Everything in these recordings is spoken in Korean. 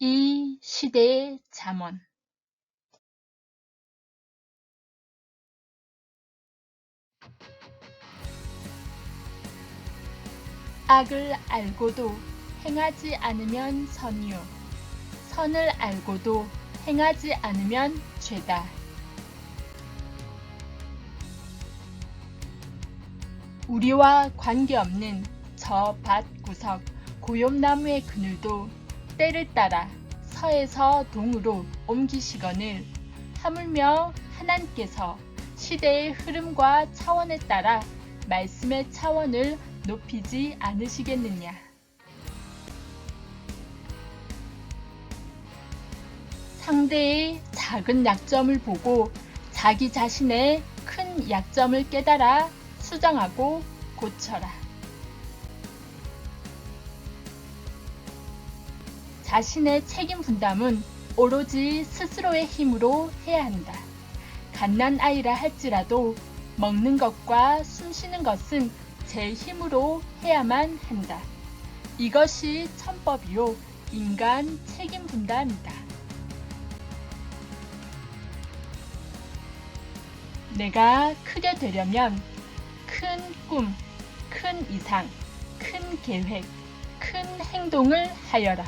이 시대의 잠언 악을 알고도 행하지 않으면 선이요 선을 알고도 행하지 않으면 죄다. 우리와 관계없는 저 밭 구석 고염나무의 그늘도 때를 따라 서에서 동으로 옮기시거늘 하물며 하나님께서 시대의 흐름과 차원에 따라 말씀의 차원을 높이지 않으시겠느냐. 상대의 작은 약점을 보고 자기 자신의 큰 약점을 깨달아 수정하고 고쳐라. 자신의 책임 분담은 오로지 스스로의 힘으로 해야 한다. 갓난 아이라 할지라도 먹는 것과 숨 쉬는 것은 제 힘으로 해야만 한다. 이것이 천법이요 인간 책임 분담이다. 내가 크게 되려면 큰 꿈, 큰 이상, 큰 계획, 큰 행동을 하여라.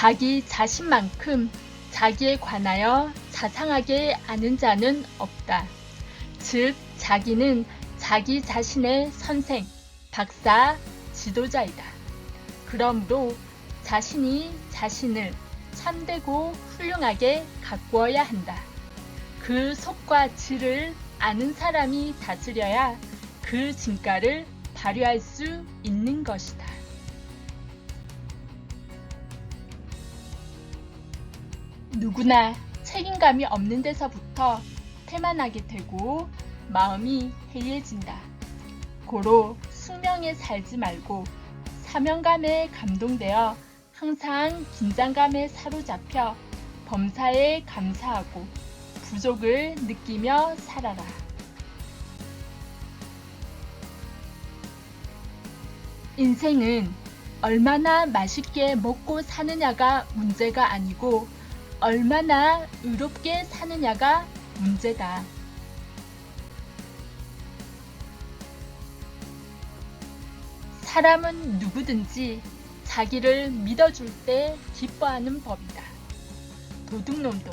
자기 자신만큼 자기에 관하여 자상하게 아는 자는 없다. 즉, 자기는 자기 자신의 선생, 박사, 지도자이다. 그러므로 자신이 자신을 참되고 훌륭하게 가꾸어야 한다. 그 속과 질을 아는 사람이 다스려야 그 진가를 발휘할 수 있는 것이다. 누구나 책임감이 없는 데서부터 태만하게 되고 마음이 해이해진다. 고로 숙명에 살지 말고 사명감에 감동되어 항상 긴장감에 사로잡혀 범사에 감사하고 부족을 느끼며 살아라. 인생은 얼마나 맛있게 먹고 사느냐가 문제가 아니고 얼마나 의롭게 사느냐가 문제다. 사람은 누구든지 자기를 믿어줄 때 기뻐하는 법이다. 도둑놈도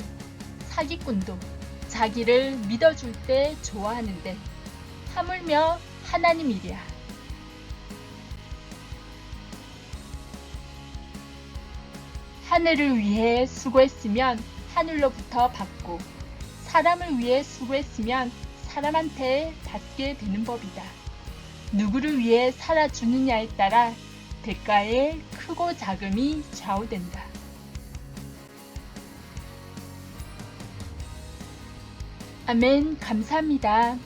사기꾼도 자기를 믿어줄 때 좋아하는데 하물며 하나님 일이야. 하늘을 위해 수고했으면 하늘로부터 받고 사람을 위해 수고했으면 사람한테 받게 되는 법이다. 누구를 위해 살아주느냐에 따라 대가의 크고 작음이 좌우된다. 아멘, 감사합니다.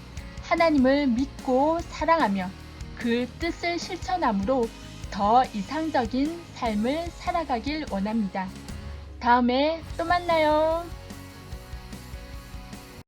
하나님을 믿고 사랑하며 그 뜻을 실천함으로 더 이상적인 삶을 살아가길 원합니다. 다음에 또 만나요.